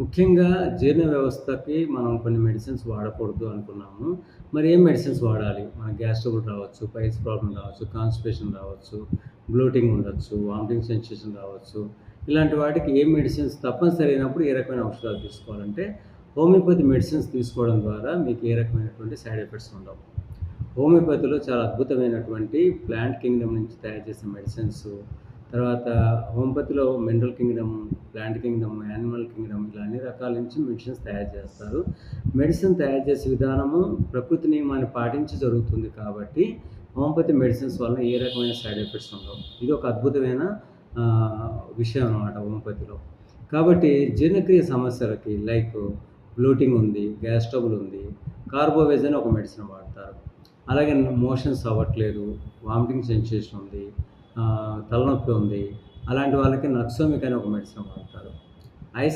ముఖ్యంగా జీర్ణ వ్యవస్థకి మనం కొన్ని మెడిసిన్స్ వాడకూడదు అనుకున్నాము. మరి ఏం మెడిసిన్స్ వాడాలి? మన గ్యాస్ ట్రబుల్ రావచ్చు పైస్ ప్రాబ్లం రావచ్చు కాన్స్టిపేషన్ రావచ్చు బ్లోటింగ్ ఉండొచ్చు వామిటింగ్ సెన్సేషన్ రావచ్చు. ఇలాంటి వాటికి ఏ మెడిసిన్స్ తప్పనిసరి అయినప్పుడు ఏ రకమైన ఔషధాలు తీసుకోవాలంటే హోమియోపతి మెడిసిన్స్ తీసుకోవడం ద్వారా మీకు ఏ రకమైనటువంటి సైడ్ ఎఫెక్ట్స్ ఉండవు. హోమియోపతిలో చాలా అద్భుతమైనటువంటి ప్లాంట్ కింగ్డమ్ నుంచి తయారు చేసిన మెడిసిన్స్ తర్వాత హోంపతిలో mineral kingdom plant kingdom animal kingdom ఇలా అన్ని రకాల నుంచి మెడిసిన్స్ తయారు చేస్తారు. మెడిసిన్ తయారు చేసే విధానము ప్రకృతి నియమాన్ని పాటించి జరుగుతుంది కాబట్టి హోమియోపతి మెడిసిన్స్ వల్ల ఏ రకమైన సైడ్ ఎఫెక్ట్స్ ఉండవు. ఇది ఒక అద్భుతమైన విషయం అనమాట హోమియోపతిలో కాబట్టి జీర్ణక్రియ సమస్యలకి లైక్ బ్లూటింగ్ ఉంది గ్యాస్ ట్రబుల్ ఉంది కార్బోవేజ్ అని ఒక మెడిసిన్ వాడతారు. అలాగే మోషన్స్ అవ్వట్లేదు వామిటింగ్ సెన్సేషన్ ఉంది తలనొప్పి ఉంది. అలాంటి వాళ్ళకి నక్సోమిక్ అని ఒక మెడిసిన్ వాడతారు. ఐస్